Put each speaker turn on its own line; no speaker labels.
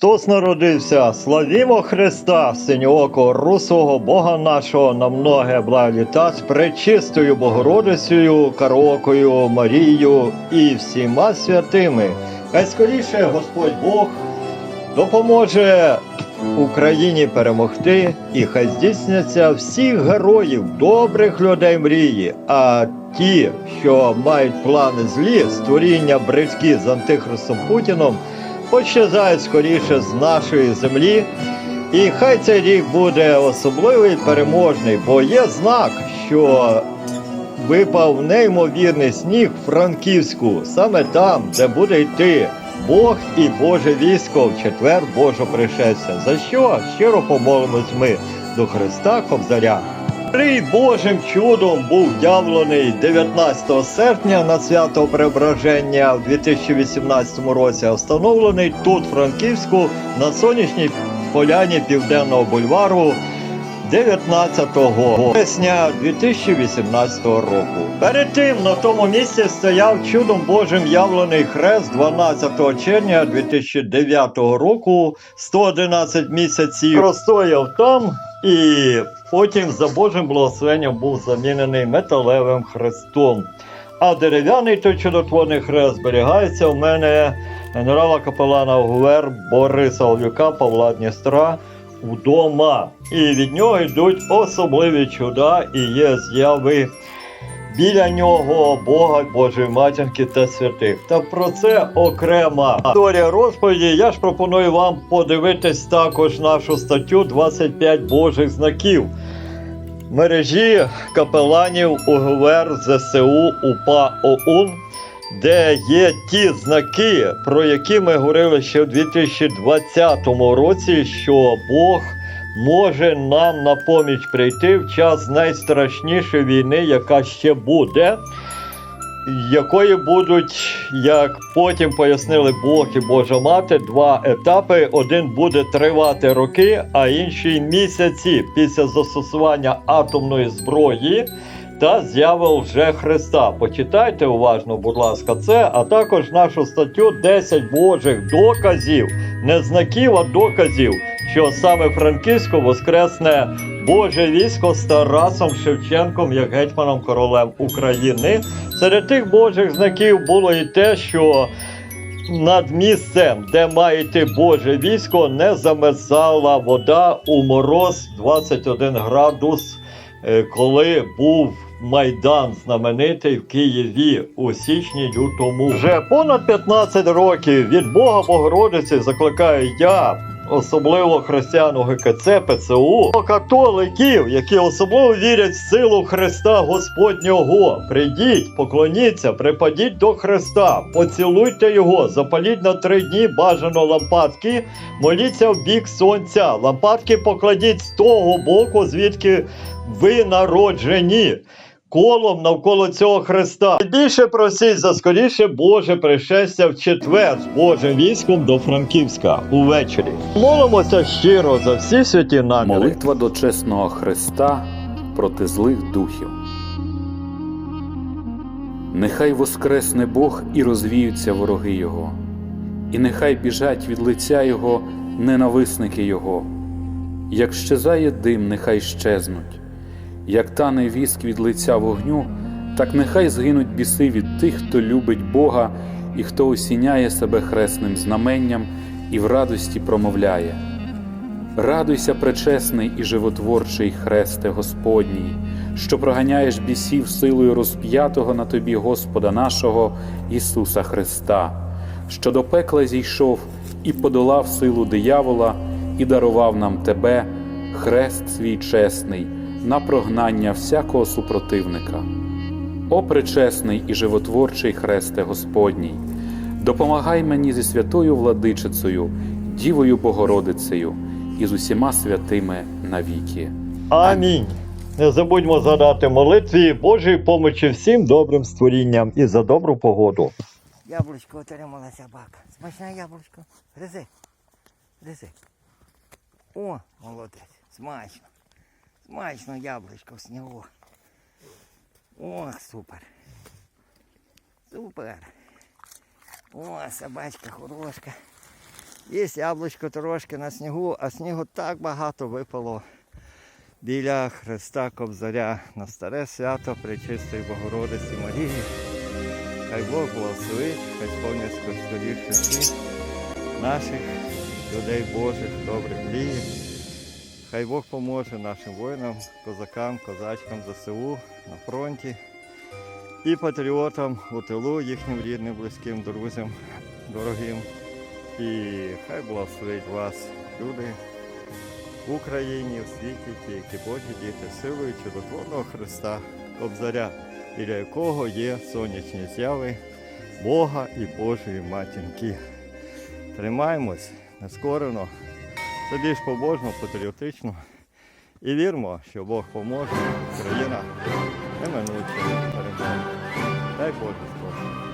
Христос народився, славімо Христа, синьоокого русого Бога нашого на многе благоліта з пречистою Богородицею, Карокою, Марією і всіма святими. Хай скоріше Господь Бог допоможе Україні перемогти, і хай здійсняться всіх героїв, добрих людей мрії. А ті, що мають плани злі, створіння бридкі з антихристом Путіном, почезають скоріше з нашої землі. І хай цей рік буде особливий переможний, бо є знак, що випав неймовірний сніг в Франківську, саме там, де буде йти Бог і Боже військо в четвер Божого пришестя. За що щиро помолимось ми до Христа Кобзаря. Крий Божим чудом був явлений 19 серпня на свято Преображення в 2018 році, встановлений тут, в Франківську, на сонячній поляні Південного бульвару 19 вересня 2018 року. Перед тим на тому місці стояв чудом Божим явлений хрест 12 червня 2009 року, 111 місяців простояв там і потім за Божим благословенням був замінений металевим хрестом. А дерев'яний той чудотворний хрест зберігається у мене генерала капелана ГУВР Бориса Олюка Павла Дністра вдома. І від нього йдуть особливі чуда і є зяви біля нього Бога, Божої матінки та святих. Та про це окрема історія розповіді. Я ж пропоную вам подивитись також нашу статтю 25 Божих знаків. Мережі капеланів УГВР ЗСУ УПА ОУН, де є ті знаки, про які ми говорили ще в 2020 році, що Бог може нам на поміч прийти в час найстрашнішої війни, яка ще буде, якої будуть, як потім пояснили Бог і Божа мати, два етапи. Один буде тривати роки, а інший місяці після застосування атомної зброї. Та з'яви вже Христа. Почитайте уважно, будь ласка, це, а також нашу статтю 10 Божих доказів, не знаків, а доказів, що саме Франківсько воскресне Боже військо з Тарасом Шевченком як гетьманом королем України. Серед тих Божих знаків було і те, що над місцем, де має йти Боже військо, не замерзала вода у мороз 21 градус, е, коли був Майдан знаменитий в Києві у січні лютому. Вже понад 15 років від Бога Богородиці закликаю я. Особливо християн УГКЦ, ПЦУ, католиків, які особливо вірять в силу Христа Господнього. Прийдіть, поклоніться, припадіть до Христа, поцілуйте його, запаліть на три дні бажано лампадки, моліться в бік сонця. Лампадки покладіть з того боку, звідки ви народжені. Колом навколо цього Христа. Більше просіть за скоріше Боже пришестя в четвер з Божим військом до Франківська увечері. Молимося щиро за всі святі наміри.
Молитва до чесного Христа проти злих духів. Нехай воскресне Бог і розвіються вороги Його, і нехай біжать від лиця Його ненависники Його. Як щезає дим, нехай щезнуть, як тане віск від лиця вогню, так нехай згинуть біси від тих, хто любить Бога і хто осіняє себе хресним знаменням і в радості промовляє. Радуйся, пречесний і животворчий хресте Господній, що проганяєш бісів силою розп'ятого на тобі Господа нашого Ісуса Христа, що до пекла зійшов і подолав силу диявола, і дарував нам Тебе, хрест свій чесний, на прогнання всякого супротивника. О пречесний і животворчий хресте Господній, допомагай мені зі святою владичицею, Дівою Богородицею і з усіма святими навіки.
Амінь. Не забудьмо згадати молитві Божої помочі всім добрим створінням і за добру погоду.
Яблучко отримала собака. Смачне яблучко. Гризи. Гризи. О, молодець. Смачно. Смачно яблучко в снігу. О, супер. Супер. О, собачка хорошка.
Є яблучко трошки на снігу, а снігу так багато випало біля Христа Кобзаря на старе свято Пречистої Богородиці Марії. Хай Бог благословить, хай сповняться скоріше всі наших людей Божих, добрих мрій. Хай Бог поможе нашим воїнам, козакам, козачкам ЗСУ на фронті і патріотам у тилу, їхнім рідним, близьким, друзям, дорогим. І хай благословить вас, люди, в Україні, в світі, ті, які Божі діти, силою чудотворного Христа, Кобзаря, біля якого є сонячні зяви Бога і Божої матінки. Тримаємось нескорено, це більш побожно, патріотично. І віримо, що Бог поможе, Україна неминуче переможе. Дай Боже спокій.